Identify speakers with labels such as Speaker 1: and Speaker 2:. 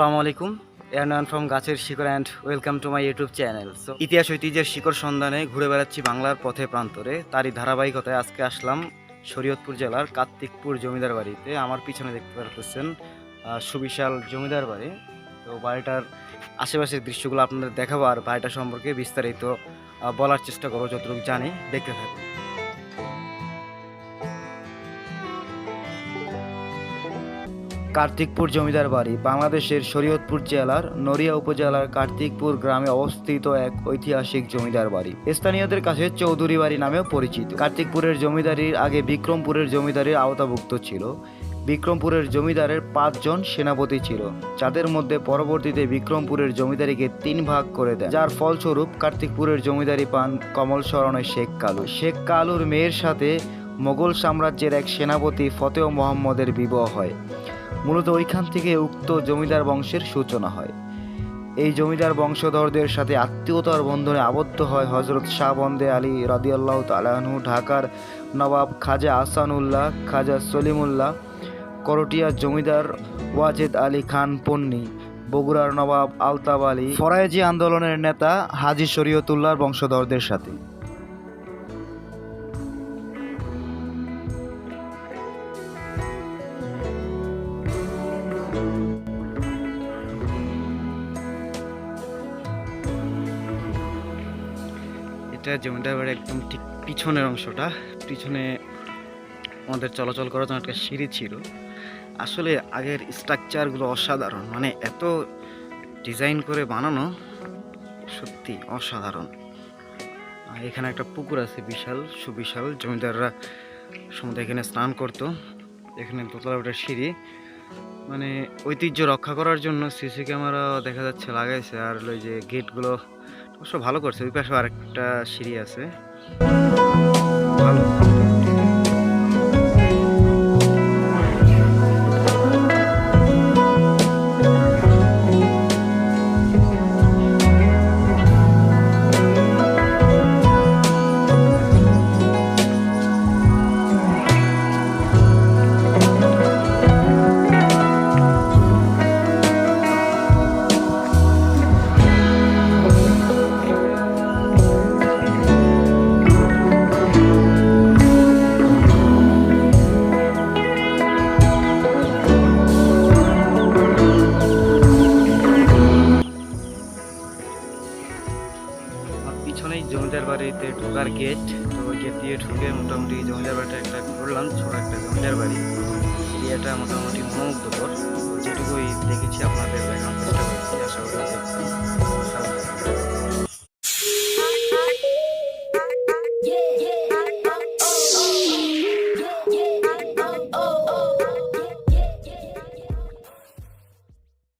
Speaker 1: আসসালামু আলাইকুম। এয়ারনান ফ্রম গাছের শিকড় and welcome to my YouTube channel. So, ইতিহাস ঐতিহ্যের শিকড় সন্ধানে ঘুরে বেড়াচ্ছি বাংলার পথে প্রান্তরে। তারই ধারাবাহিকতায় আজকে আসলাম শরীয়তপুর জেলার কার্তিকপুর জমিদার বাড়িতে। আমার পিছনে দেখতে পারতেছেন সুবিশাল জমিদার বাড়ি। তো বাড়িটার আশেপাশের দৃশ্যগুলো আপনাদের দেখাবো আর বাড়িটা সম্পর্কে বিস্তারিত বলার চেষ্টা করব, যতটুকু জানি। দেখতে থাকুন। কার্তিকপুর জমিদার বাড়ি, বাংলাদেশের শরীয়তপুর জেলার নড়িয়া উপজেলার কার্তিকপুর গ্রামে অবস্থিত এক ঐতিহাসিক জমিদার বাড়ি। স্থানীয়দের কাছে চৌধুরী বাড়ি নামেও পরিচিত। কার্তিকপুরের জমিদারির আগে বিক্রমপুরের জমিদারির আওতাভুক্ত ছিল। বিক্রমপুরের জমিদারের পাঁচজন সেনাপতি ছিল, যাদের মধ্যে পরবর্তীতে বিক্রমপুরের জমিদারিকে তিন ভাগ করে দেয় যার ফলস্বরূপ কার্তিকপুরের জমিদারি পান কমল শরণের শেখ কালু। শেখ কালুর মেয়ের সাথে মোগল সাম্রাজ্যের এক সেনাপতি ফতেহ মোহাম্মদের বিবাহ হয়। মূলত ওইখান থেকে উক্ত জমিদার বংশের সূচনা হয়। এই জমিদার বংশধরদের সাথে আত্মীয়তার বন্ধনে আবদ্ধ হয় হজরত শাহ বন্দে আলী রাদিয়াল্লাহ তালাহনু ঢাকার নবাব খাজা আসানুল্লাহ খাজা সলিমুল্লাহ করটিয়ার জমিদার ওয়াজেদ আলী খান পন্নী, বগুড়ার নবাব আলতাব আলী ফরায়েজি আন্দোলনের নেতা হাজি শরীয়তুল্লাহর বংশধরদের সাথে। এটা জমিদার বাড়ির একদম ঠিক পিছনের অংশটা। পিছনে আমাদের চলাচল করার জন্য একটা সিঁড়ি ছিল। আসলে আগের স্ট্রাকচারগুলো অসাধারণ। মানে এত ডিজাইন করে বানানো, সত্যি অসাধারণ। এখানে একটা পুকুর আছে বিশাল, সুবিশাল। জমিদাররা সমুদ্রে এখানে স্নান করতো। এখানে দোতলা ওটা সিঁড়ি। মানে ঐতিহ্য রক্ষা করার জন্য সিসি ক্যামেরা দেখা যাচ্ছে, লাগাইছে, আর ওই যে গেটগুলো অবশ্য ভালো করছে, ওই পাশে আরেকটা সিঁড়ি আছে। ভালো। বাড়িতে ঢোকার গেট তো ওই গেট দিয়ে ঢুকে মোটামুটি জমিদার বাড়িটা একটা ঘুরলাম ছোট একটা জমিদার বাড়ি এরিয়াটা মোটামুটি মনোমুগ্ধকর যেটুকুই দেখেছি আপনাদের দেখানোর চেষ্টা করি